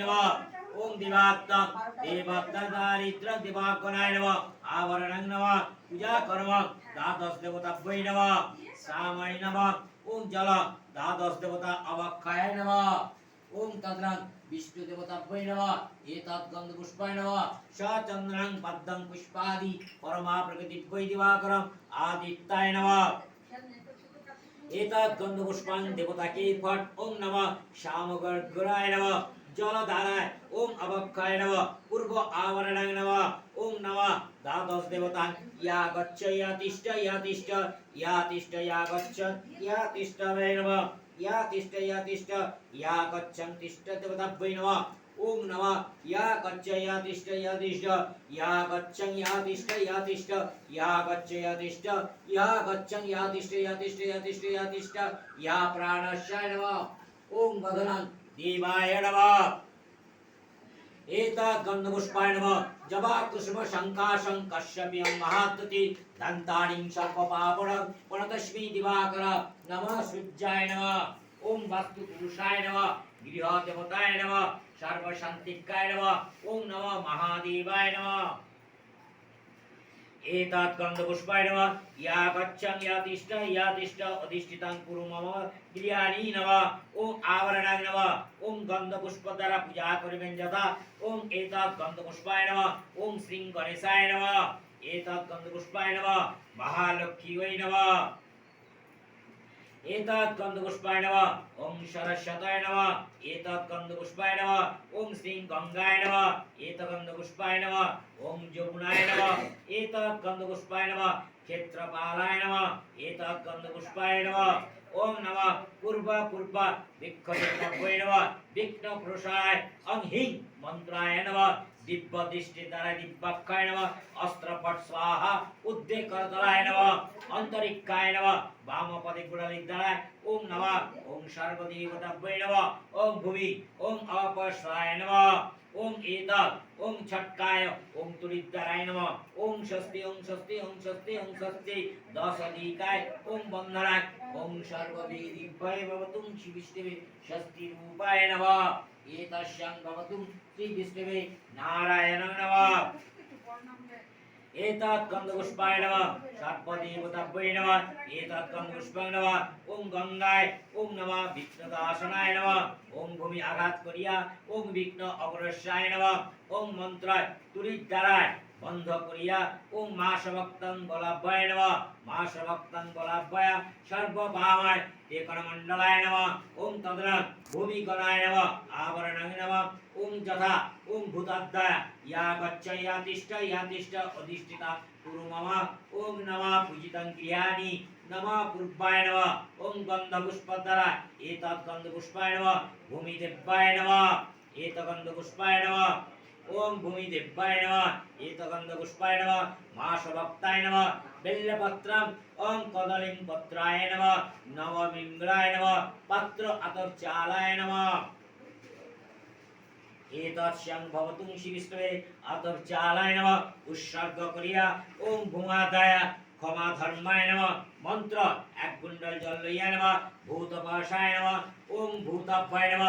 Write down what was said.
নমঃ ওম দিবাত্তম দেবত্তারিদ্র দিবাকনায় নমঃ আবরণং নমঃ পূজা কর্ম দ্বাদশ দেবতাভ্যৈ নমঃ সামাই নমঃ ওম জল দ্বাদশ দেবতা অবক্ষায় নমঃ ওম তদ্রং বিষ্ণু দেবতাভ্যৈ নমঃ এতৎ গন্ধ পুষ্পায় নমঃ সচন্দ্রং পদ্মং পুষ্পাদি পরমা প্রকৃতিভ্যৈ দিবাকরম আদিত্যায় নমঃ এতৎ গন্ধ পুষ্পাং দেবতাকে ফট ওম নমঃ শ্যামগর্গুরায় নম জলধারায় ওম অবক্ষয় নম পূর্ব আবরণায় নম ওম নম দ্বাদশ দেবতা ইয়া গচ্ছ ইয়া তিষ্ঠ ইয়া তিষ্ঠ ইয়া তিষ্ঠ ইয়া গচ্ছ ইয়া তিষ্ঠ নমঃ ইয়া তিষ্ঠ ইয়া তিষ্ঠ ইয়া গচ্ছং তিষ্ঠ দেবতাভ্যৈ নমঃ ওম নমঃ ইয়া গচ্ছ ইয়া তিষ্ঠ ইয়া তিষ্ঠ ইয়া গচ্ছং ইয়া তিষ্ঠ ইয়া তিষ্ঠ ইয়া গচ্ছ ইয়া তিষ্ঠ ইয়া গচ্ছং ইয়া তিষ্ঠ ইয়া তিষ্ঠ ইয়া তিষ্ঠ ইয়া তিষ্ঠ ইয়া প্রাণস্যায় নমঃ ওম গগনং দেবায় নমঃ एतत् गन्धपुष्पाय नमः जबा कुसुम शङ्काशं कश्यपियं महातति दन्ताणिं सर्पपापणं प्रणतस्मै दिवाकर नमः सूर्याय नमः ॐ वास्तुपुरुषाय नमः गृहदेवताय नमः सर्वशान्तिकाय नमः ॐ नमः महादेवाय नमः एतात गन्धपुष्पाय नमः या गच्छं या तिष्ठ या तिष्ठ अधिष्ठितां कुरु मम क्रियाणि नमः ॐ आवरणाय नमः ॐ गन्धपुष्पद्वारा पूजा कुर्वेन् यथा ॐ एतात गन्धपुष्पाय नमः ॐ श्रीं गणेशाय नमः एतात गन्धपुष्पाय नमः महालक्ष्मी वै नमः एतत् गन्धपुष्पाय नमः ॐ सरस्वताय नमः एतत् गन्धपुष्पाय नमः ॐ श्रीं गङ्गाय नमः एतत् गन्धपुष्पाय नमः ॐ यमुनाय नमः एतत् गन्धपुष्पाय नमः क्षेत्रपालाय नमः एतत् गन्धपुष्पाय नमः ॐ नमः पूर्व पूर्व विक्षोभय नमः विघ्नपुरुषाय अं हिं मन्त्राय नमः दिव्य दृष्टि द्वारा दिव्यक्षाय नमः अस्त्रपट स्वाहा उद्देकरतलाय नमः অন্তরিক্ষায় নমঃ। বামপদে গুণালিক দ্বারায় ওম নমঃ। ওম সর্বদেবতাভ্যৈ নমঃ। ওম ভূমি ওম অপস্রায় নমঃ। ওম এতৎ, ওম ছটকায়, ওম তুলিদ্বারায় নমঃ। ওম স্বস্তি ওম স্বস্তি ওম স্বস্তি ওম স্বস্তি। দশ অধিকায় ওম বন্ধনায় ওম সর্ববেদিভ্যয় ভবতুম শ্রী বিষ্ণবে স্বস্তি রূপায় নমঃ। এতস্যাং শ্রী বিষ্ণবে নারায়ণ নমঃ। एतत् गन्धपुष्पाय नमः षट्पदीपतब्बै नमः एतत् गन्धपुष्पं नमः ॐ गङ्गाय ॐ नमः विघ्नदासनाय नमः ॐ भूमि आघात करिया ॐ विघ्न अग्रस्याय नमः ॐ मन्त्राय तुरिद्वाराय বন্ধ করিয়া ওম মা সভক্তং বলাভ্যয় নমঃ মা সভক্তং বলাভ্যয় সর্বভামায় একণমণ্ডলায় নমঃ ওম তদ্র ভূমি গণায় নমঃ আবরণায় নমঃ ওম যথা ওম ভূতাদ্দয় या गच्छ या तिष्ठ या तिष्ठ अधिष्ठिता कुरु मम ओम नमः पूजितं क्रियाणि नमः पूर्वाय नमः ओम गन्धपुष्पधरा एतत् गन्धपुष्पाय नमः भूमिदेव्याय नमः एतत् गन्धपुष्पाय नमः ওম భూమి దివ్వాయ నమ ఈతగంధ పుష్పాయ నమ మాషభక్తాయ నమ బెల్లపత్రం ఓం కదలిం పత్రాయ నమ నవమింగ్రాయ నమ పత్ర అతర్చాలాయ నమ এতৎসং ভবতুং শিবিষ্ণবে নম উৎসর্গ করিয়া ওম ভূমাতায়া ক্ষমা ধর্মায় নম মন্ত্র এক কুণ্ডল জল লইয়া নম ভূত পাশায় নম ওম ভূতভয় নম